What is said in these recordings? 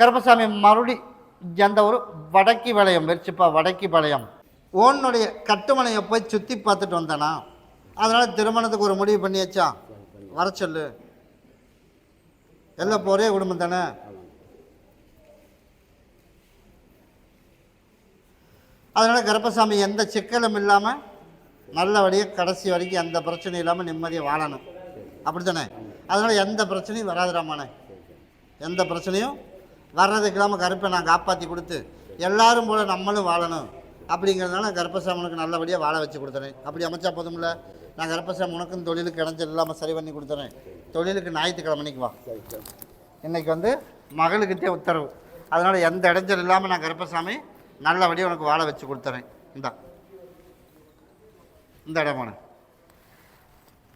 கருப்பசாமி மறுபடி எந்த ஒரு வடக்கி வளையம் வெறிச்சுப்பா வடக்கி வளையம். ஓனுடைய கட்டுமனையை போய் சுற்றி பார்த்துட்டு வந்தானா அதனால் திருமணத்துக்கு ஒரு முடிவு பண்ணியாச்சா? வர சொல்லு. எல்லாம் இப்போ ஒரே குடும்பம் தானே? அதனால் கருப்பசாமி எந்த சிக்கலும் இல்லாமல் நல்லபடியாக கடைசி வரைக்கும் எந்த பிரச்சனையும் இல்லாமல் நிம்மதியாக வாழணும். அப்படி தானே அதனால் எந்த பிரச்சனையும் வராதுராமானே எந்த பிரச்சனையும் வர்றதுக்கு இல்லாமல் கருப்பை நான் காப்பாற்றி கொடுத்து எல்லாரும் போல நம்மளும் வாழணும். அப்படிங்கிறதுனால கருப்பசாமனுக்கு நல்லபடியாக வாழ வச்சு கொடுத்துறேன். அப்படி அமைச்சா போதும்ல? நான் கருப்பசாமி உனக்கும் தொழிலுக்கு இடைஞ்சல் இல்லாமல் சரி பண்ணி கொடுத்துறேன். தொழிலுக்கு ஞாயிற்றுக்கிழமைக்கு வா. இன்னைக்கு வந்து மகளுக்கிட்டே உத்தரவு. அதனால் எந்த இடைஞ்சல் இல்லாமல் நான் கருப்பசாமி நல்லபடியாக உனக்கு வாழ வச்சு கொடுத்துறேன். இந்தா. இந்த இடமான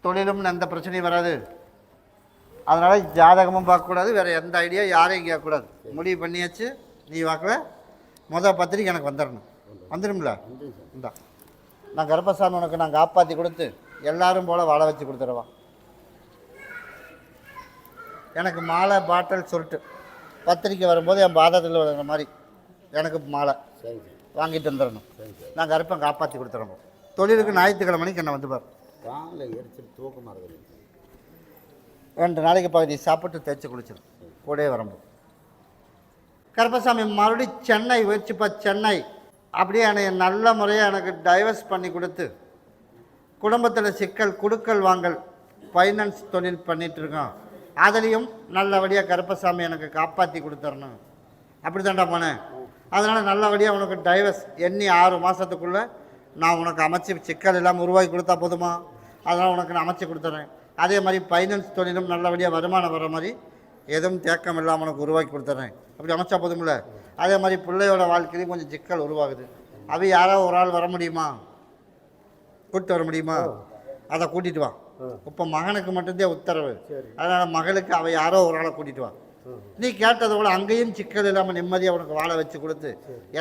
தொழிலும் எந்த பிரச்சனையும் வராது. அதனால் ஜாதகமும் பார்க்கக்கூடாது வேறு எந்த ஐடியா யாரையும் கேட்கக்கூடாது முடிவு பண்ணியாச்சு நீ வாக்கில். மொதல் பத்திரிக்கை எனக்கு வந்துடணும் வந்துடும்ல இந்தா. நான் கர்ப்பசாமி உனக்கு நான் காப்பாற்றி கொடுத்து எல்லாரும் போல் வாழ வச்சு கொடுத்துருவா எனக்கு மாலை பாட்டில் சுருட்டு. பத்திரிக்கை வரும்போது என் பாதத்தில் வர மாதிரி. எனக்கு மாலை. வாங்கிட்டு வந்துடணும் நான் கருப்பை காப்பாற்றி கொடுத்துறோம் தொழிலுக்கு ஞாயிற்றுக்கிழமைக்கு என்ன வந்து பாரு. காலில் எரிச்சல் தூக்கமாக இருக்குது ரெண்டு நாளைக்கு பகுதி சாப்பிட்டு தேய்ச்சி குளிச்சிடும் கூடவே வரம்பு. கருப்பசாமி மறுபடியும் சென்னை வச்சுப்பா சென்னை. அப்படியே என்னை நல்ல முறையாக எனக்கு டைவர்ஸ் பண்ணி கொடுத்து குடும்பத்தில் சிக்கல் குடுக்கல் வாங்கல் ஃபைனான்ஸ் தொழில் பண்ணிகிட்ருக்கோம் இருக்கோம். அதுலேயும் நல்லபடியாக கருப்பசாமி எனக்கு காப்பாற்றி கொடுத்துடணும் அப்படி தான்டா போனேன் அதனால் நல்லபடியாக உனக்கு டைவர்ஸ் எண்ணி ஆறு மாதத்துக்குள்ளே நான் உனக்கு அமைச்சு சிக்கல் இல்லாமல் உருவாக்கி கொடுத்தா போதுமா? அதனால் உனக்கு நான் அமைச்சு கொடுத்துறேன். அதே மாதிரி ஃபைனான்ஸ் தொழிலும் நல்லபடியாக வருமானம் வர மாதிரி எதுவும் தேக்கம் இல்லாமல் உனக்கு உருவாக்கி கொடுத்துறேன். அப்படி அமைச்சா போதும்ல? அதே மாதிரி பிள்ளையோட வாழ்க்கையிலையும் கொஞ்சம் சிக்கல் உருவாகுது. அவ யாரோ ஒரு ஆள் வர முடியுமா? கூப்பிட்டு வர முடியுமா? அதை கூட்டிட்டு வா. இப்போ மகனுக்கு மட்டும்தான் உத்தரவு. அதனால் மகளுக்கு அவ யாரோ ஒரு ஆளை கூட்டிட்டு வா. நீ கேட்டதை விட அங்கேயும் சிக்கல் இல்லாமல் நிம்மதியாக உனக்கு வாழ வச்சு கொடுத்து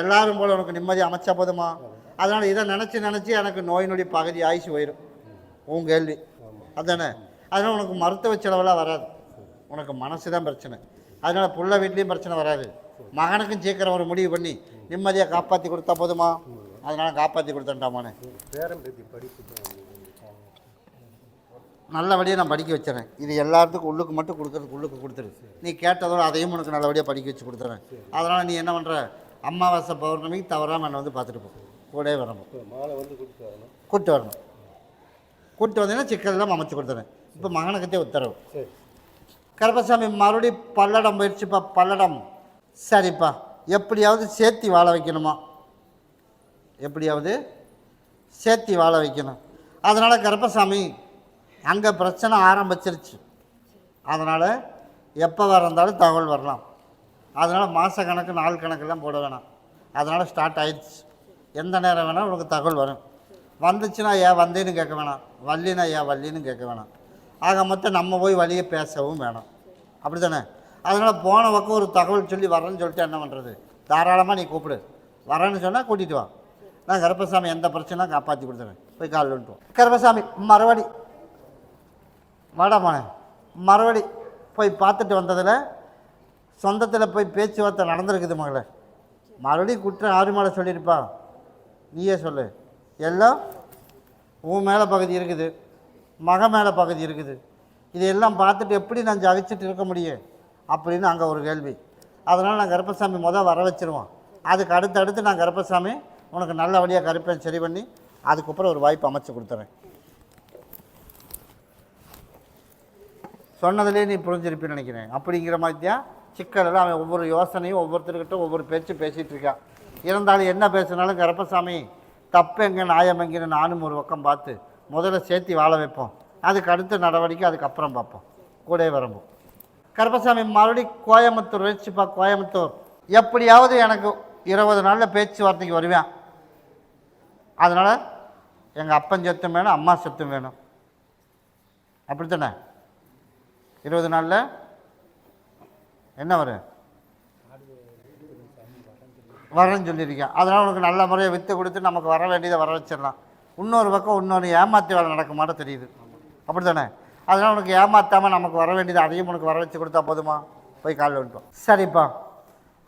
எல்லாரும் போல உனக்கு நிம்மதியாக அமைச்சா போதுமா? அதனால் இதை நினச்சி நினச்சி எனக்கு நோய் நொடி பகுதி ஆயுசு போயிடும் உன் கேள்வி. அதானே? அதனால் உனக்கு மருத்துவ செலவெல்லாம் வராது. உனக்கு மனசு தான் பிரச்சனை. அதனால் புள்ள வீட்லேயும் பிரச்சனை வராது. மகனுக்கும் சீக்கிரம் ஒரு முடிவு பண்ணி நிம்மதியாக காப்பாற்றி கொடுத்தா போதுமா? அதனால் காப்பாற்றி கொடுத்தேன்டாமானே. நல்லபடியாக நான் படிக்க வச்சுறேன் இது எல்லாத்துக்கும் உள்ளுக்கு மட்டும் கொடுக்குறது உள்ளுக்கு கொடுத்துரு. நீ கேட்டதோட அதையும் உனக்கு நல்லபடியாக படிக்க வச்சு கொடுத்துறேன். அதனால் நீ என்ன பண்ணுற அமாவாசை பௌர்ணமிக்கு தவறாமல் என்னை வந்து பார்த்துட்டு போ. கூடவே வரணும். வரணும் கூப்பிட்டு வரணும். கூப்பிட்டு வந்தீங்கன்னா சிக்கல் எல்லாம் அமைச்சு கொடுத்துறேன் இப்போ மகனுக்கிட்டே உத்தரவு. கருப்பசாமி மறுபடி பல்லடம் போயிடுச்சுப்பா பல்லடம். சரிப்பா. எப்படியாவது சேர்த்தி வாழ வைக்கணுமா? எப்படியாவது சேர்த்தி வாழ வைக்கணும். அதனால் கருப்பசாமி அங்கே பிரச்சனை ஆரம்பிச்சிருச்சு. அதனால் எப்போ வரந்தாலும் தகவல் வரலாம். அதனால் மாத கணக்கு நாள் கணக்கெல்லாம் போட வேணாம். அதனால் ஸ்டார்ட் ஆயிடுச்சு. எந்த நேரம் வேணால் உனக்கு தகவல் வரும். வந்துச்சுன்னா ஏன் வந்தேன்னு கேட்க வேணாம். வள்ளினா ஏன் வள்ளின்னு கேட்க வேணாம். ஆக மொத்தம் நம்ம போய் வழியை பேசவும் வேணாம். அப்படி தானே அதனால் போன பக்கம் ஒரு தகவல் சொல்லி வரேன்னு சொல்லிட்டு என்ன பண்ணுறது தாராளமாக நீ கூப்பிடு. வரேன்னு சொன்னால் கூட்டிகிட்டு வா. நான் கருப்பசாமி எந்த பிரச்சனையும் காப்பாற்றி கொடுத்துறேன். போய் கால் வந்துட்டு கருப்பசாமி மறுபடி. வாடா மறுபடி போய் பார்த்துட்டு வந்ததில் சொந்தத்தில் போய் பேச்சுவார்த்தை நடந்திருக்குது மகளே. மறுபடியும் குற்றம் ஆறு சொல்லியிருப்பா. நீயே சொல்லு. எல்லாம் உன் மேலே பகுதி இருக்குது. மக மேலே பகுதி இருக்குது. இதையெல்லாம் பார்த்துட்டு எப்படி நான் ஜகிச்சுட்டு இருக்க முடியும்? அப்படின்னு அங்கே ஒரு கேள்வி. அதனால் நான் கருப்பசாமி முதல் வர வச்சுருவோம். அதுக்கு அடுத்தடுத்து நான் கருப்பசாமி உனக்கு நல்லபடியாக கருப்பேன் சரி பண்ணி அதுக்கப்புறம் ஒரு வாய்ப்பு அமைச்சு கொடுத்துறேன். சொன்னதுலேயே நீ புரிஞ்சிருப்பேன்னு நினைக்கிறேன். அப்படிங்கிற மாதிரி தான் சிக்கலெல்லாம் அவன் ஒவ்வொரு யோசனையும் ஒவ்வொருத்தர்கிட்ட ஒவ்வொரு பேச்சு பேசிகிட்டு இருக்கான். இருந்தாலும் என்ன பேசுனாலும் கருப்பசாமி தப்பு எங்கே நியாயம் எங்கேன்னு நானும் ஒரு பக்கம் பார்த்து முதல்ல சேர்த்தி வாழ வைப்போம். அதுக்கு அடுத்த நடவடிக்கை அதுக்கப்புறம் பார்ப்போம். கூட வரம்போம் கருப்பசாமி மறுபடியும் கோயம்புத்தூர் வச்சுப்பா கோயம்புத்தூர். எப்படியாவது எனக்கு இருபது நாளில் பேச்சுவார்த்தைக்கு வருவேன். அதனால் எங்கள் அப்பன் சொத்தும் வேணும் அம்மா சொத்தும் வேணும். அப்படித்தானே? இருபது நாளில் என்ன வரும்? வரேன்னு சொல்லியிருக்கேன் அதனால் உனக்கு நல்ல முறையை விற்று கொடுத்து நமக்கு வர வேண்டியதை வர வச்சிடலாம். இன்னொரு பக்கம் இன்னொன்று ஏமாற்றி வேலை நடக்குமாட தெரியுது. அப்படி தானே அதனால் உனக்கு ஏமாற்றாமல் நமக்கு வர வேண்டியது அதையும் உனக்கு வர வச்சு கொடுத்தா போதுமா? போய் காலில் விட்டோம் சரிப்பா.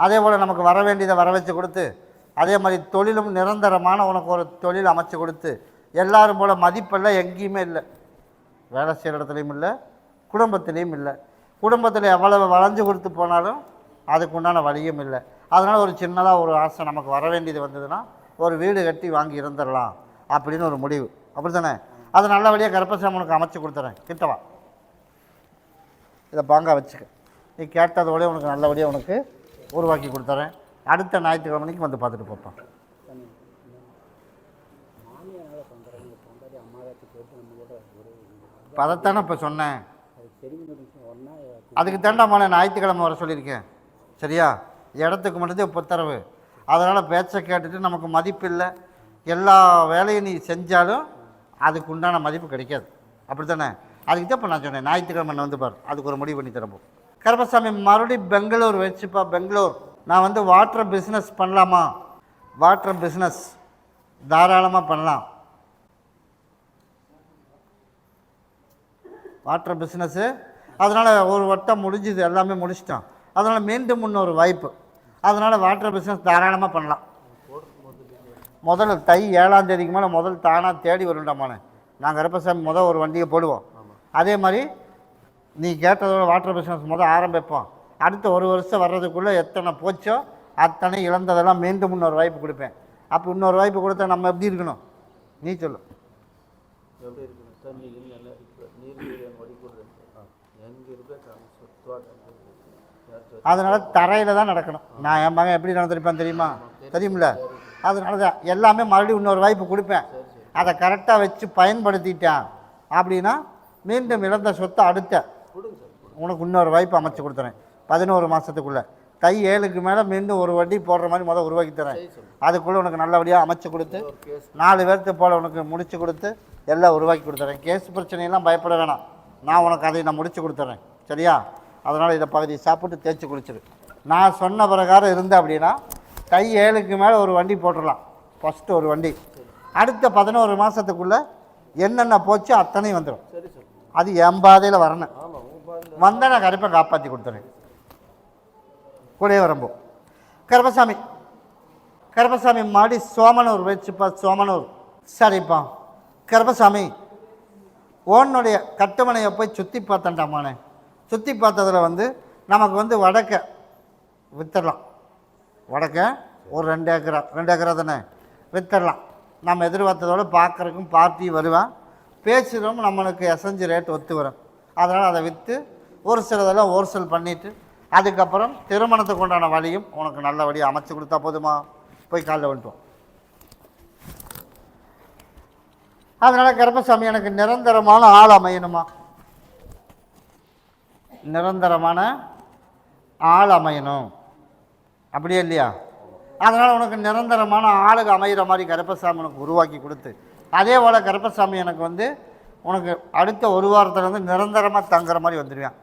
அதே போல் நமக்கு வர வேண்டியதை வர வச்சு கொடுத்து அதே மாதிரி தொழிலும் நிரந்தரமான உனக்கு ஒரு தொழில் அமைச்சு கொடுத்து எல்லாரும் போல் மதிப்பெல்லாம் எங்கேயுமே இல்லை. வேலை செய்கிற இடத்துலையும் இல்லை குடும்பத்துலேயும் இல்லை. குடும்பத்தில் எவ்வளவு வளைஞ்சு கொடுத்து போனாலும் அதுக்கு உண்டான வழியும் இல்லை. அதனால் ஒரு சின்னதாக ஒரு ஆசை நமக்கு வர வேண்டியது வந்ததுன்னா ஒரு வீடு கட்டி வாங்கி இருந்துடலாம் அப்படின்னு ஒரு முடிவு. அப்படி தானே அது நல்லபடியாக கருப்பசாமனுக்கு அமைச்சு கொடுத்துறேன். கிட்டவா? இதை பாங்கா வச்சுக்க. நீ கேட்டதோடய உனக்கு நல்லபடியாக உனக்கு உருவாக்கி கொடுத்துறேன். அடுத்த ஞாயிற்றுக்கிழமைக்கு வந்து பார்த்துட்டு பார்ப்பான் மாமியாரால் பதத்தானே இப்போ சொன்னேன். அதுக்கு தாண்டாமான ஞாயிற்றுக்கிழமை வர சொல்லியிருக்கேன். சரியா? இடத்துக்கு மட்டும்தான் உத்தரவு. அதனால் பேச்சை கேட்டுட்டு நமக்கு மதிப்பு இல்லை எல்லா வேலையும் நீ செஞ்சாலும் அதுக்கு உண்டான மதிப்பு கிடைக்காது. அப்படி தானே அதுக்கு தான் இப்போ நான் சொன்னேன் ஞாயிற்றுக்கிழமை வந்து பார் அதுக்கு ஒரு முடிவு பண்ணி தரப்போம். கருப்பசாமி மறுபடியும் பெங்களூர் வச்சுப்பா பெங்களூர். நான் வந்து வாட்டர் பிஸ்னஸ் பண்ணலாமா? வாட்டர் பிஸ்னஸ் தாராளமாக பண்ணலாம். வாட்டர் பிஸ்னஸ்ஸு அதனால் ஒரு வட்டம் முடிஞ்சுது எல்லாமே முடிச்சிட்டோம். அதனால் மீண்டும் இன்னொரு வாய்ப்பு. அதனால் வாட்டர் பிஸ்னஸ் தாராளமாக பண்ணலாம். முதல்ல தை ஏழாம் தேதிக்கு மேலே முதல் தானாக தேடி வருண்டாமானே நாங்கள் கருப்பசாமி முதல் ஒரு வண்டியை போடுவோம். அதே மாதிரி நீ கேட்டதோட வாட்டர் பிஸ்னஸ் முதல் ஆரம்பிப்போம். அடுத்த ஒரு வருஷம் வர்றதுக்குள்ளே எத்தனை போச்சோ அத்தனை இழந்ததெல்லாம் மீண்டும் இன்னொரு வாய்ப்பு கொடுப்பேன். அப்போ இன்னொரு வாய்ப்பு கொடுத்தா நம்ம எப்படி இருக்கணும்? நீ சொல்லு. எப்படி இருக்கணும்? அதனால் தரையில் தான் நடக்கணும். நான் என் மகன் எப்படி நடந்திருப்பேன் தெரியுமா? தெரியுமில்ல அதனால தான் எல்லாமே மறுபடியும் இன்னொரு வாய்ப்பு கொடுப்பேன். அதை கரெக்டாக வச்சு பயன்படுத்திட்டேன். அப்படின்னா மீண்டும் இழந்த சொத்தை அடுத்த. உனக்கு இன்னொரு வாய்ப்பு அமைச்சு கொடுத்துறேன். பதினோரு மாதத்துக்குள்ளே தை ஏழுக்கு மேலே மீண்டும் ஒரு வட்டி போடுற மாதிரி முதல் உருவாக்கி தரேன். அதுக்குள்ளே உனக்கு நல்லபடியாக அமைச்சு கொடுத்து நாலு பேர்த்து போல் உனக்கு முடிச்சு கொடுத்து எல்லாம் உருவாக்கி கொடுத்துறேன். கேஸ் பிரச்சனையெல்லாம் பயப்பட வேணாம். நான் உனக்கு அதை நான் முடிச்சு கொடுத்துறேன். சரியா? அதனால் இதை பகுதி சாப்பிட்டு தேய்ச்சி குளிச்சிரு நான் சொன்ன பிரகாரம் இருந்த அப்படின்னா தை ஏழுக்கு மேலே ஒரு வண்டி போட்டுடலாம் ஃபஸ்ட்டு ஒரு வண்டி. அடுத்த பதினோரு மாதத்துக்குள்ளே என்னென்ன போச்சோ அத்தனையும் வந்துடும் அது என் பாதையில் வரணும். வந்தால் நான் கருப்பை காப்பாற்றி கொடுத்துறேன். கூடயே வரம்போ. கருப்பசாமி. கருப்பசாமி மாடி சோமனூர் வச்சுப்பா சோமனூர். சரிப்பா. கருப்பசாமி ஓனுடைய கட்டுமனையை போய் சுற்றி பார்த்தேன்டாமானே சுற்றி பார்த்ததில் வந்து நமக்கு வந்து வடக்க விற்றுடலாம் வடக்க ஒரு ரெண்டு ஏக்கரா ரெண்டு ஏக்கரா தானே? விற்றுடலாம் நம்ம எதிர்பார்த்ததோட பார்க்குறக்கும் பார்ட்டி வருவேன். பேசுகிறோம் நம்மளுக்கு எசஞ்சு ரேட் ஒத்து வரும். அதனால் அதை விற்று ஒரு சிலதெல்லாம் ஹோல்சேல் பண்ணிவிட்டு அதுக்கப்புறம் திருமணத்துக்கு உண்டான வழியும் உனக்கு நல்லபடியாக அமைச்சு கொடுத்தா போதுமா? போய் காலைல வந்துட்டோம் அதனால் கருப்பசாமி எனக்கு நிரந்தரமான ஆள் அமையணுமா? நிரந்தரமான ஆள் அமையணும். அப்படியே இல்லையா? அதனால் உனக்கு நிரந்தரமான ஆளுங்க அமையிற மாதிரி கருப்பசாமி உனக்கு உருவாக்கி கொடுத்து அதே போல் கருப்பசாமி எனக்கு வந்து உனக்கு அடுத்த ஒரு வாரத்தில் வந்து நிரந்தரமாக தங்குற மாதிரி வந்துடுவேன்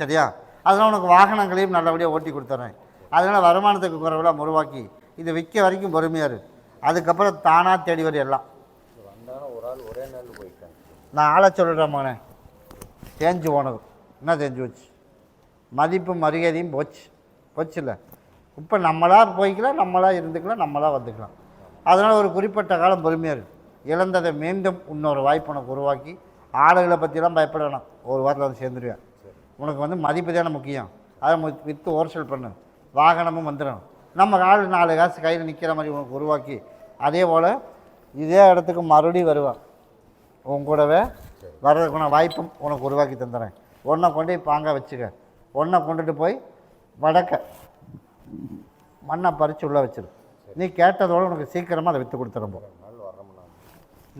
சரியா? அதனால் உனக்கு வாகனங்களையும் நல்லபடியாக ஓட்டி கொடுத்துட்றேன் அதனால் வருமானத்துக்கு குறைவெல்லாம் உருவாக்கி இது விற்க வரைக்கும் பொறுமையாக இரு. அதுக்கப்புறம் தானாக தேடி வரும் எல்லாம். ஒரு ஆள் ஒரே நாள் போயிட்டாங்க நான் ஆளை சொல்லிடுறேன் மகனே. தேஞ்சு போனது என்ன செஞ்சு போச்சு மதிப்பு மரியாதையும் போச்சு. போச்சுல்ல இப்போ நம்மளாக போய்க்கலாம் நம்மளாக இருந்துக்கலாம் நம்மளாக வந்துக்கலாம். அதனால் ஒரு குறிப்பிட்ட காலம் பொறுமையாக இருக்குது இழந்ததை மீண்டும் இன்னொரு வாய்ப்பு உனக்கு உருவாக்கி ஆளுகளை பற்றிலாம் பயப்பட வேணாம். ஒரு வாரத்தில் வந்து சேர்ந்துருவேன். உனக்கு வந்து மதிப்பு தானே முக்கியம். அதை விற்று ஹோல்சேல் பண்ணு. வாகனமும் வந்துடும் நம்ம ஆள் நாலு காசு கையில் நிற்கிற மாதிரி உனக்கு உருவாக்கி அதே போல் இதே இடத்துக்கு மறுபடியும் வருவான். உன் கூடவே வர்றதுக்குன வாய்ப்பும் உனக்கு உருவாக்கி தந்துடுறேன் ஒன்றை கொண்டு போய் பாங்க வச்சுக்க. ஒன்றை கொண்டுட்டு போய் வடக்க மண்ணை பறித்து உள்ளே வச்சிரு. நீ கேட்டதோட உனக்கு சீக்கிரமாக அதை விற்று கொடுத்துறம்போ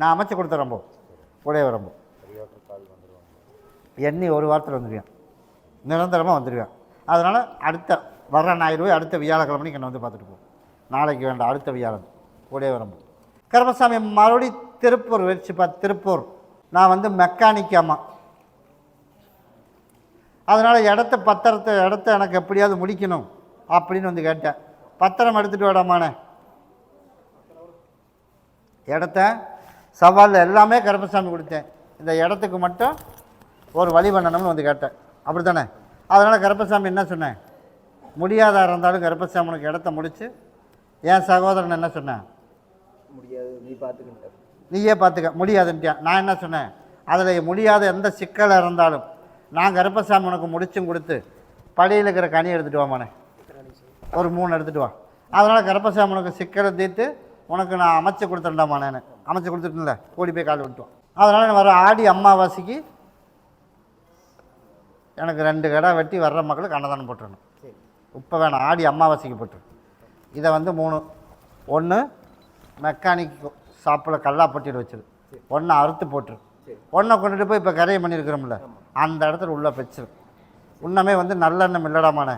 நான் அமைச்சு கொடுத்துறம்போ உடைய வரம்போ எண்ணி ஒரு வாரத்தில் வந்துடுவேன் நிரந்தரமாக வந்துடுவேன் அதனால் அடுத்த வர்ற ஞாயிறு போய் அடுத்த வியாழக்கிழமைக்கு என்னை வந்து பார்த்துட்டு போ. நாளைக்கு வேண்டாம் அடுத்த வியாழன். உடைய வரம்போ கருமசாமி மறுபடி திருப்பூர் வச்சுப்பா திருப்பூர். நான் வந்து மெக்கானிக் அம்மா. அதனால் இடத்த பத்திரத்தை இடத்த எனக்கு எப்படியாவது முடிக்கணும் அப்படின்னு வந்து கேட்டேன். பத்திரம் எடுத்துகிட்டு வாடாமானே இடத்த சவாலில் எல்லாமே கருப்பசாமி கொடுத்தேன். இந்த இடத்துக்கு மட்டும் ஒரு வழி பண்ணணும்னு வந்து கேட்டேன். அப்படி தானே அதனால் கருப்பசாமி என்ன சொன்னேன்? முடியாதா இருந்தாலும் கருப்பசாமி உனக்கு இடத்த முடிச்சு என் சகோதரன் என்ன சொன்னேன்? முடியாது நீ பார்த்துக்கிட்ட. நீயே பார்த்துக்க முடியாதுன்ட்டியான் நான் என்ன சொன்னேன்? அதில் முடியாத எந்த சிக்கலாக இருந்தாலும் நான் கருப்பசாமி உனக்கு முடிச்சும் கொடுத்து படியில் இருக்கிற கனி எடுத்துகிட்டு வாமானே ஒரு மூணு எடுத்துகிட்டு வா. அதனால் கருப்பசாமி உனக்கு சிக்கலை தீர்த்து உனக்கு நான் அமைச்சு கொடுத்துட்டேன்டாமா நான். அமைச்சு கொடுத்துட்டேன்ல கூடி போய் கால் விட்டுவான் அதனால் வர ஆடி அம்மாவாசைக்கு எனக்கு ரெண்டு கடை வெட்டி வர்ற மக்களுக்கு அன்னதானம் போட்டுறணும். இப்போ வேணாம் ஆடி அம்மாவாசைக்கு போட்டுரு. இதை வந்து மூணு. ஒன்று மெக்கானிக் ஷாப்பில் கல்லாப்பட்டியில் வச்சிரு. ஒன்று அறுத்து போட்டுரு. ஒன்றை கொண்டுட்டு போய் இப்போ கரையை பண்ணியிருக்கிறோம்ல அந்த இடத்துல உள்ளே வச்சிரு. உன்னமே வந்து நல்லெண்ணம் இல்லடாமானே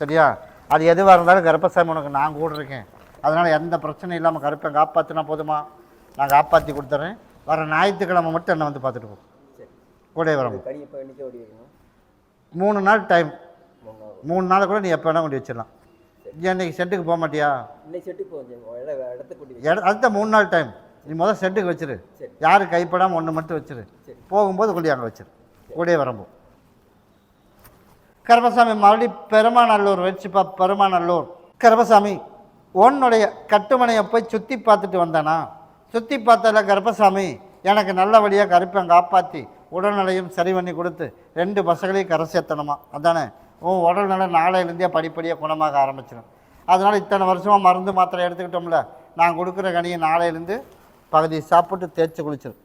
சரியா? அது எதுவாக இருந்தாலும் கர்ப்பசாமி உனக்கு நான் கூட இருக்கேன். அதனால் எந்த பிரச்சனையும் இல்லாமல் கருப்பை காப்பாற்றினா போதுமா? நான் காப்பாற்றி கொடுத்துட்றேன் வர ஞாயிற்றுக்கிழமை மட்டும் என்னை வந்து பார்த்துட்டு போ. கூட வரும் இன்னைக்கு மூணு நாள் டைம். மூணு நாள். கூட நீ எப்போ வேணால் கொண்டு வச்சிடலாம். நீ அன்றைக்கி செட்டுக்கு போக மாட்டியா? இன்னைக்கு செட்டு போகும் இடத்த கூட்டி இட அதுதான் மூணு நாள் டைம். நீ முதல் செட்டுக்கு வச்சிரு. சரி. யாரும் கைப்படாமல் ஒன்று மட்டும் வச்சிரு. சரி. போகும்போது கொண்டு அங்கே வச்சிரு. கூடயே வரம்போ. கருப்பசாமி மறுபடியும் பெருமாநல்லூர் வச்சுப்பா பெருமாநல்லூர். கருப்பசாமி உன்னுடைய கட்டுமனையை போய் சுற்றி பார்த்துட்டு வந்தானா? சுற்றி பார்த்தல கருப்பசாமி எனக்கு நல்லபடியாக கருப்பன் காப்பாற்றி உடல்நிலையும் சரி பண்ணி கொடுத்து ரெண்டு பசங்களையும் கரை சேர்த்தணுமா? அதானே? உன் உடல்நிலை நாளையிலேருந்தே படிப்படியாக குணமாக ஆரம்பிச்சிடும் அதனால் இத்தனை வருஷமாக மருந்து மாத்திரை எடுத்துக்கிட்டோம்ல. நான் கொடுக்குற கனியை நாளையிலேருந்து பகுதி சாப்பிட்டு தேய்ச்சி குளிச்சிடும்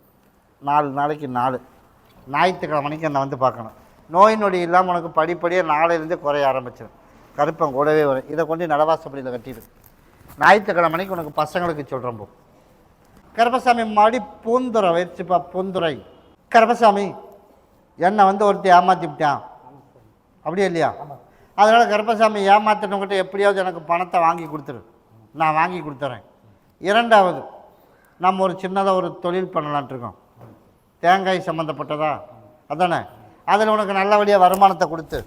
நாலு நாளைக்கு நாலு. ஞாயிற்றுக்கிழமைக்கு என்னை வந்து பார்க்கணும். நோய் நொடி இல்லாமல் உனக்கு படிப்படியாக நாளையிலேருந்து குறைய ஆரம்பிச்சிடும் கருப்பம் கூடவே வரும். இதை கொண்டு நடவாசப்படியில் கட்டிடு. ஞாயிற்றுக்கிழமைக்கு உனக்கு பசங்களுக்கு சொல்கிறேன் போ. கருப்பசாமி மாடி பூந்துரை வயிற்றுப்பா பூந்துரை கருப்பசாமி என்னை வந்து ஒருத்தி ஏமாற்றி விட்டான். அப்படியே இல்லையா? அதனால் கருப்பசாமி ஏமாத்தினவங்ககிட்ட எப்படியாவது எனக்கு பணத்தை வாங்கி கொடுத்துரு. நான் வாங்கி கொடுத்துறேன். இரண்டாவது நம்ம ஒரு சின்னதாக ஒரு தொழில் பண்ணலான்ட்டு இருக்கோம். தேங்காய் சம்மந்தப்பட்டதா அதானே? அதில் உனக்கு நல்லபடியாக வருமானத்தை கொடுத்து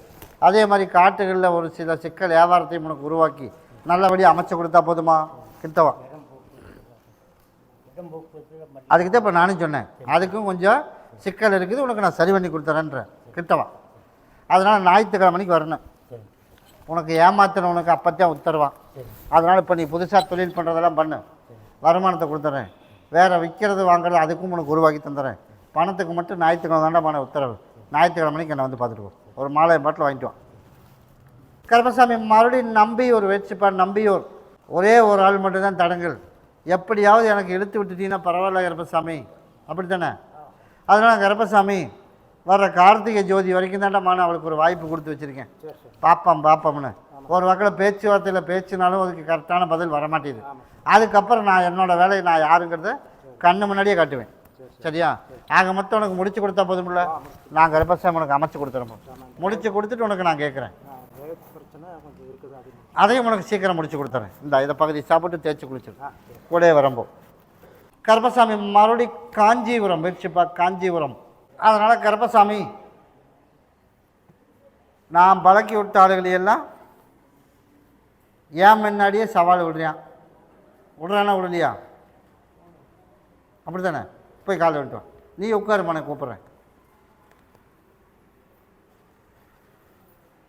அதே மாதிரி காட்டுகளில் ஒரு சில சிக்கல் வியாபாரத்தையும் உனக்கு உருவாக்கி நல்லபடியாக அமைச்சு கொடுத்தா போதுமா? கிட்டவா? அதுக்கு தான் இப்போ நானும் சொன்னேன். அதுக்கும் கொஞ்சம் சிக்கல் இருக்குது உனக்கு நான் சரி பண்ணி கொடுத்துறேன்றேன் கிட்டவா? அதனால் ஞாயிற்றுக்கிழமை மணிக்கு வரணும். உனக்கு ஏமாத்தினவனுக்கு அப்பத்தான் உத்தரவான் அதனால் இப்போ நீ புதுசாக தொழில் பண்ணுறதெல்லாம் பண்ணு. வருமானத்தை கொடுத்துட்றேன் வேறு விற்கிறது வாங்குறது அதுக்கும் உனக்கு உருவாக்கி தந்துடுறேன் பணத்துக்கு மட்டும் ஞாயிற்றுக்கிழமை தாண்டா உத்தரவு. ஞாயிற்றுக்கிழமை மணிக்கு என்னை வந்து பார்த்துட்டு போ ஒரு மாலை பாட்டில் வாங்கிட்டு வா. கருப்பசாமி மறுபடியும் நம்பியூர் வச்சுப்பார் நம்பியூர். ஒரே ஒரு ஆள் மட்டும்தான் தடங்கல். எப்படியாவது எனக்கு இழுத்து விட்டுட்டீங்கன்னா பரவாயில்ல கருப்பசாமி. அப்படி தானே அதனால் கருப்பசாமி வர்ற கார்த்திகை ஜோதி வரைக்கும் தாண்டா நான் அவளுக்கு ஒரு வாய்ப்பு கொடுத்து வச்சுருக்கேன். பாப்பம் பாப்பம்னு. ஒரு வகையில் பேச்சுவார்த்தையில் பேச்சுனாலும் அதுக்கு கரெக்டான பதில் வரமாட்டேது அதுக்கப்புறம் நான் என்னோடய வேலையை நான் யாருங்கிறத கண்ணு முன்னாடியே காட்டுவேன். சரியா? ஆக மொத்தம் உனக்கு முடிச்சு கொடுத்தா போதுமில்ல நான் கருப்பசாமி உனக்கு அமைச்சு கொடுத்துருப்போம் முடிச்சு கொடுத்துட்டு உனக்கு நான் கேட்குறேன். அதையும் உனக்கு சீக்கிரம் முடிச்சு கொடுத்துறேன். இந்த இதை பகுதி சாப்பிட்டு தேய்ச்சி குளிச்சிரு. கூட வரம்போ கருப்பசாமி மறுபடி காஞ்சிபுரம் வச்சுப்பா காஞ்சிபுரம். அதனால் கருப்பசாமி நான் பழக்கி விட்ட ஆளுகளையெல்லாம் ஏன் முன்னாடியே சவால் விடுறேன். விடுறானா விடலையா அப்படி தானே போய் காலை விட்டு நீ உட்காருமா நான் கூப்பிட்றேன்.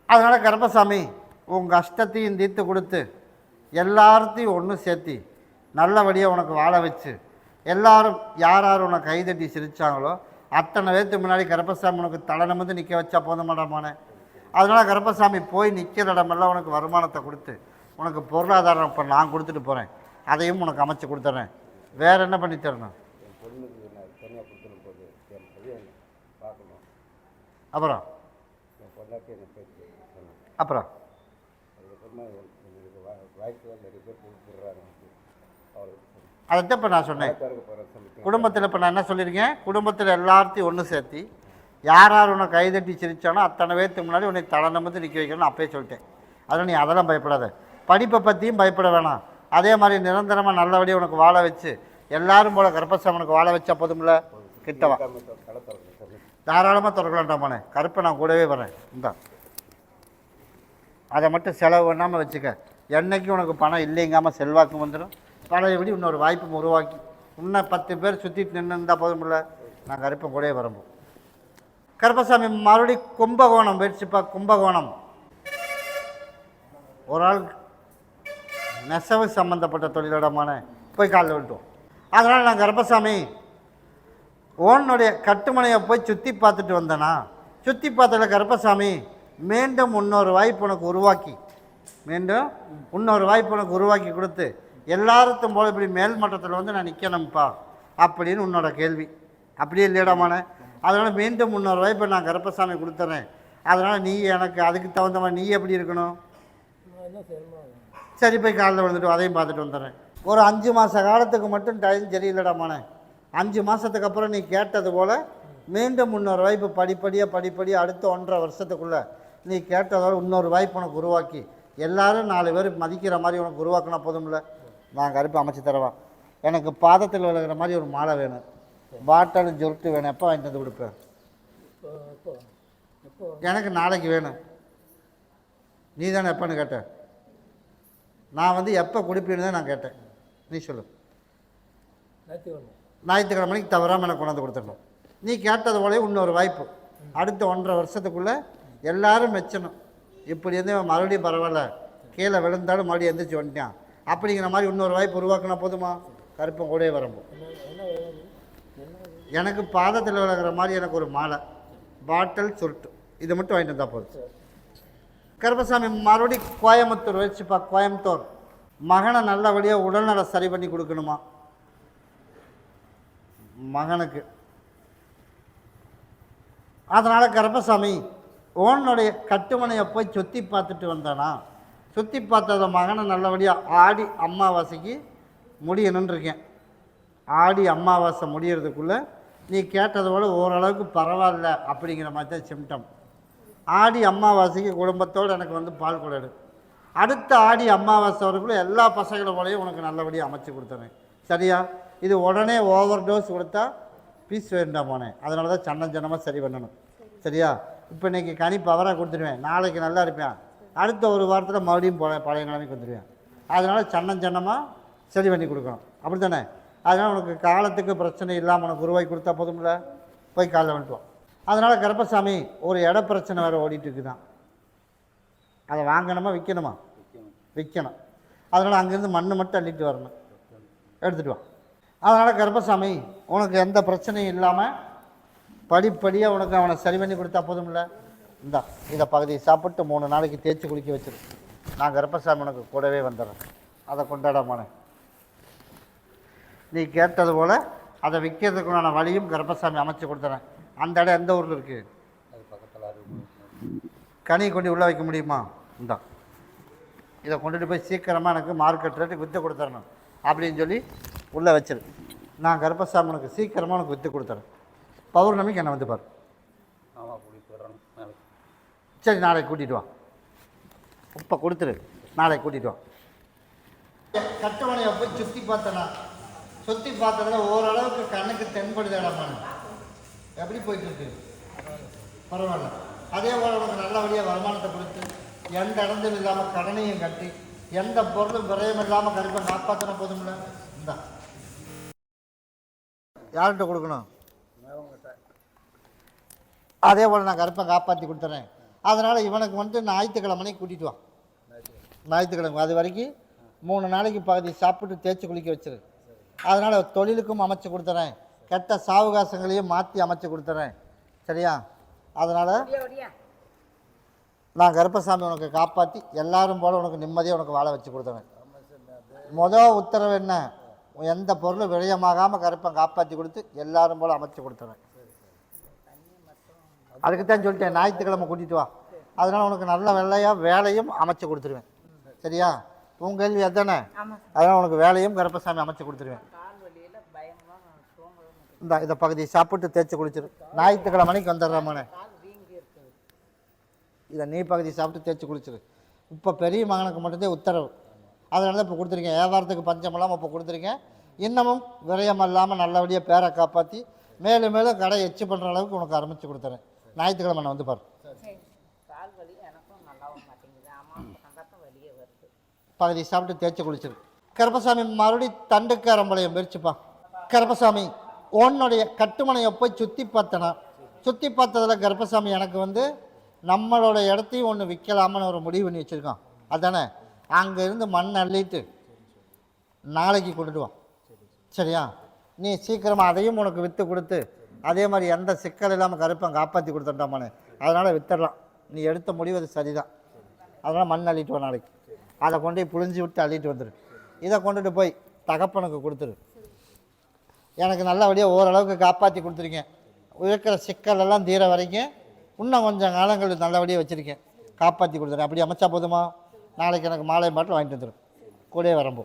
அதனால் கருப்பசாமி உங்கள் கஷ்டத்தையும் தீர்த்து கொடுத்து எல்லார்த்தையும் ஒன்று சேர்த்தி நல்லபடியாக உனக்கு வாழ வச்சு எல்லாரும் யார் யார் உனக்கு கைதட்டி சிரித்தாங்களோ அத்தனை பேர்த்துக்கு முன்னாடி கருப்பசாமி உனக்கு தலை நிமிர்ந்து நிற்க வச்சா போதுமாடாமானே. அதனால் கருப்பசாமி போய் நிற்கிற இடமெல்லாம் உனக்கு வருமானத்தை கொடுத்து உனக்கு பொருளாதாரம் இப்போ நான் கொடுத்துட்டு போகிறேன் அதையும் உனக்கு அமைச்சு கொடுத்துட்றேன் வேறு என்ன பண்ணி தரணும்? அப்புறம்? அப்புறம்? அதுக்கப்புறமா அதைத்தான் இப்போ நான் சொன்னேன். குடும்பத்தில் இப்போ நான் என்ன சொல்லியிருக்கேன்? குடும்பத்தில் எல்லாத்தையும் ஒன்று சேர்த்தி யார் யார் உன்னை கைதட்டி சிரித்தானோ அத்தனை பேர்த்துக்கு முன்னாடி உன்னை தலை நிற்க வைக்கணும்னு அப்பயே சொல்லிட்டேன். அதனால் நீ அதெல்லாம் பயப்படாத. படிப்பை பற்றியும் பயப்பட வேணாம். அதே மாதிரி நிரந்தரமாக நல்லபடியாக உனக்கு வாழ வச்சு எல்லாரும் போல கருப்பசாமிக்கு வாழ வச்சா போதும்ல? கிட்டவா? தாராளமாக திறக்கலாம்டாமானே கருப்பை நான் கூடவே வரேன் இந்தா. அதை மட்டும் செலவு பண்ணாமல் வச்சுக்க. என்றைக்கு உனக்கு பணம் இல்லைங்காமல் செல்வாக்கு வந்துடும் பழையபடி இன்னொரு வாய்ப்பு உருவாக்கி. இன்னும் பத்து பேர் சுற்றிட்டு நின்று இருந்தால் போதும்ல? நான் கருப்பை கூடவே வரம்போம் கருப்பசாமி மறுபடி கும்பகோணம் போயிடுச்சுப்பா கும்பகோணம். ஒரு ஆள் நெசவு சம்மந்தப்பட்ட தொழிலிடமான போய் காலில் விட்டுவோம் அதனால் நான் கர்ப்பசாமி ஓனுடைய கட்டுமனையை போய் சுற்றி பார்த்துட்டு வந்தேனா சுற்றி பார்த்ததில் கருப்பசாமி மீண்டும் இன்னொரு வாய்ப்பு உனக்கு உருவாக்கி மீண்டும் இன்னொரு வாய்ப்பு உனக்கு உருவாக்கி கொடுத்து எல்லாருக்கும் போல இப்படி மேல் மட்டத்தில் வந்து நான் நிற்கணும்ப்பா அப்படின்னு உன்னோட கேள்வி. அப்படியே இல்லையிடமான அதனால் மீண்டும் இன்னொரு வாய்ப்பை நான் கருப்பசாமி கொடுத்துறேன். அதனால் நீ எனக்கு அதுக்கு தகுந்த மாதிரி நீ எப்படி இருக்கணும்? சரி போய் காலையில் விழுந்துட்டு அதையும் பார்த்துட்டு வந்துடுறேன். ஒரு அஞ்சு மாத காலத்துக்கு மட்டும் டைம் சரியில்லடாமானே அஞ்சு மாதத்துக்கு அப்புறம் நீ கேட்டது போல் மீண்டும் இன்னொரு வாய்ப்பு படிப்படியாக படிப்படியாக அடுத்த ஒன்றரை வருஷத்துக்குள்ளே நீ கேட்டதோட இன்னொரு வாய்ப்பு உனக்கு உருவாக்கி. எல்லாரும் நாலு பேர் மதிக்கிற மாதிரி உனக்கு உருவாக்கினா போதும்ல? நான் கருப்பு அமைச்சு தரவா? எனக்கு பாதத்தில் விழுகிற மாதிரி ஒரு மாலை வேணும். பாட்டல் ஜொருட்டு வேணும். எப்போ வாங்கிட்டு வந்து கொடுப்பேன் எனக்கு நாளைக்கு வேணும். நீ தானே எப்போன்னு கேட்ட? நான் வந்து எப்போ குடிப்பீன்னு தான் நான் கேட்டேன். நீ சொல்லு. ஞாயிற்றுக்கிழமைக்கு தவறாமல் எனக்கு கொண்டாந்து கொடுத்துடணும். நீ கேட்டது போலவே இன்னொரு வாய்ப்பு. அடுத்த ஒன்றரை வருஷத்துக்குள்ளே எல்லாரும் மெச்சணும். இப்படி இருந்து மறுபடியும் பரவாயில்ல கீழே விழுந்தாலும் மறுபடியும் எந்திரிச்சு வந்துட்டான். அப்படிங்கிற மாதிரி இன்னொரு வாய்ப்பு உருவாக்கினா போதுமா? கருப்பம் கூடயே வரம்போ. எனக்கு பாதத்தில் விளங்குற மாதிரி எனக்கு ஒரு மாலை. பாட்டல் சுருட்டு. இது மட்டும் வாங்கிட்டு வந்தால் போதும். கருப்பசாமி மறுபடி கோயம்புத்தூர் வச்சுப்பா கோயம்புத்தூர். மகனை நல்லபடியாக உடல்நல சரி பண்ணி கொடுக்கணுமா? மகனுக்கு. அதனால் கருப்பசாமி ஓனுடைய கட்டுமனையை போய் சுற்றி பார்த்துட்டு வந்தானா சுற்றி பார்த்தத மகனை நல்லபடியாக ஆடி அமாவாசைக்கு முடியணும்னு இருக்கேன் ஆடி அமாவாசை முடியறதுக்குள்ளே நீ கேட்டதோட ஓரளவுக்கு பரவாயில்ல அப்படிங்கிற மாதிரி தான் சிம்டம் ஆடி அமாவாசைக்கு குடும்பத்தோடு எனக்கு வந்து பால் கொடு அடுத்த ஆடி அமாவாசை வரைக்கும் எல்லா பசங்களை போலையும் உனக்கு நல்லபடியாக அமைச்சு கொடுத்துறேன். சரியா? இது உடனே ஓவர் டோஸ் கொடுத்தா பீஸ் வேண்டாம் போனேன் அதனால தான் சன்னம் சன்னமாக சரி பண்ணணும். சரியா? இப்போ இன்றைக்கி கனி பவராக கொடுத்துருவேன். நாளைக்கு நல்லா இருப்பேன். அடுத்த ஒரு வாரத்தில் மறுபடியும் பழைய பழைய நிலைமைக்கு வந்துடுவேன் அதனால் சன்னம் சன்னமாக சரி பண்ணி கொடுக்கணும். அப்படி தானே அதனால் உனக்கு காலத்துக்கு பிரச்சனை இல்லாமல் உனக்கு உருவாக்கி கொடுத்தா போதும்ல? போய் காலைல வந்துட்டு அதனால் கருப்பசாமி ஒரு இட பிரச்சனை வேறு ஓடிட்டுருக்கு இருக்குதான் அதை வாங்கணுமா விற்கணுமா விற்கணும் அதனால் அங்கேருந்து மண் மட்டும் அள்ளிட்டு வரணும். எடுத்துகிட்டு வா. அதனால் கருப்பசாமி உனக்கு எந்த பிரச்சனையும் இல்லாமல் படிப்படியாக உனக்கு அவனை சரி பண்ணி கொடுத்தா போதும்ல? இந்தா இதை பகுதியை சாப்பிட்டு மூணு நாளைக்கு தேய்ச்சி குளிக்க வச்சிரு. நான் கருப்பசாமி உனக்கு கூடவே வந்துடுறேன். அதை கொண்டாடாமானே நீ கேட்டது போல் அதை விற்கிறதுக்குண்டான வழியும் கருப்பசாமி அமைச்சு கொடுத்துறேன். அந்த இடம் எந்த ஊரில் இருக்குது கனி கொண்டு உள்ளே வைக்க முடியுமா? இந்தா. இதை கொண்டுட்டு போய் சீக்கிரமாக எனக்கு மார்க்கெட் ரேட்டுக்கு விற்று கொடுத்துடணும் அப்படின்னு சொல்லி உள்ளே வச்சிரு. நான் கருப்பசாமி உனக்கு சீக்கிரமாக உனக்கு விற்று கொடுத்துறேன். பௌர்ணமிக்கு என்னை வந்து பாரு. சரி நாளைக்கு கூட்டிகிட்டு வா. இப்போ கொடுத்துரு. நாளைக்கு கூட்டிகிட்டு வா. கட்டுமனையை போய் சுற்றி பார்த்தனா? சுற்றி பார்த்ததுல ஓரளவுக்கு கண்ணுக்கு தென்படுது இடமான எப்படி போயிட்டு இருக்கு பரவாயில்ல. அதே போல் உனக்கு நல்லபடியாக வருமானத்தை கொடுத்து எந்த இடத்துல இல்லாமல் கடனையும் கட்டி எந்த பொருளும் விரயம் இல்லாமல் கருப்பை காப்பாற்றின போதும்ல? இந்தா. யார்கிட்ட கொடுக்கணும்? அதே போல் நான் கருப்பை காப்பாற்றி கொடுத்துறேன். அதனால் இவனுக்கு வந்து ஞாயிற்றுக்கிழமனைக்கு கூட்டிகிட்டு வா. ஞாயிற்றுக்கிழமை. அது வரைக்கும் மூணு நாளைக்கு பகுதி சாப்பிட்டு தேய்ச்சி குளிக்க வச்சிரு. அதனால் தொழிலுக்கும் அமைச்சு கொடுத்துறேன். கெட்ட சாவகாசங்களையும் மாற்றி அமைச்சு கொடுத்துறேன். சரியா? அதனால் நான் கருப்பசாமி உனக்கு காப்பாற்றி எல்லாரும் போல உனக்கு நிம்மதியாக உனக்கு வாழ வச்சு கொடுத்துறேன். மொதல் உத்தரவு என்ன? எந்த பொருளும் விரயமாகாமல் கருப்பன் காப்பாற்றி கொடுத்து எல்லாரும் போல அமைச்சு கொடுத்துறேன். அதுக்கு தான் சொல்லிட்டேன் ஞாயிற்றுக்கிழமை கூட்டிகிட்டு வா. அதனால் உனக்கு நல்ல வெள்ளையாக வேலையும் அமைச்சு கொடுத்துருவேன். சரியா? உன் கேள்வி அதானே? அதனால் உனக்கு வேலையும் கருப்பசாமி அமைச்சு கொடுத்துருவேன். இந்த இதை பகுதியை சாப்பிட்டு தேய்ச்சி குளிச்சிரு. ஞாயிற்றுக்கிழமை மணிக்கு வந்துடுறாமனே இதை நீ பகுதி சாப்பிட்டு தேய்ச்சி குளிச்சிரு. இப்போ பெரிய மகனுக்கு மட்டும்தான் உத்தரவு. அதனால தான் இப்போ கொடுத்துருக்கேன். வியாபாரத்துக்கு பஞ்சம் இல்லாமல் இப்போ கொடுத்துருக்கேன். இன்னமும் விரயம் இல்லாமல் நல்லபடியாக பேரை காப்பாற்றி மேலும் மேலும் கடை எச்சு பண்ணுற அளவுக்கு உனக்கு ஆரம்பித்து கொடுத்துறேன். ஞாயிற்றுக்கிழமை நான் வந்து பாரு. பகுதி சாப்பிட்டு தேய்ச்சி குளிச்சிரு. கருப்பசாமி மறுபடி தண்டுக்காரம்பாளையம் பிரிச்சுப்பா கருப்பசாமி உன்னுடைய கட்டுமனையை போய் சுற்றி பார்த்தனா சுற்றி பார்த்ததில் கருப்பசாமி எனக்கு வந்து நம்மளோட இடத்தையும் ஒன்று விற்கலாமன்னு ஒரு முடிவு பண்ணி வச்சுருக்கோம் அதானே? அங்கேருந்து மண் அள்ளிட்டு நாளைக்கு கொண்டுடுவான் சரியா? நீ சீக்கிரமாக அதையும் உனக்கு விற்று கொடுத்து அதே மாதிரி எந்த சிக்கல் இல்லாமல் கருப்பன் காப்பாற்றி கொடுத்துட்டாமானே அதனால் வித்துடலாம். நீ எடுத்த முடிவு அது சரிதான். அதனால் மண் அள்ளிட்டு வா நாளைக்கு. அதை கொண்டு போய் புழிஞ்சு விட்டு அள்ளிட்டு வந்துடு இதை கொண்டுட்டு போய் தகப்பனுக்கு கொடுத்துரு. எனக்கு நல்லபடியாக ஓரளவுக்கு காப்பாற்றி கொடுத்துருக்கேன். இருக்கிற சிக்கல் எல்லாம் தீர வரைக்கும் இன்னும் கொஞ்சம் காலங்கள் நல்லபடியாக வச்சுருக்கேன். காப்பாற்றி கொடுத்துருக்கேன் அப்படி அமைச்சா போதுமா? நாளைக்கு எனக்கு மாலை பாட்டில் வாங்கிட்டு வந்துடும் கூட வரம்போ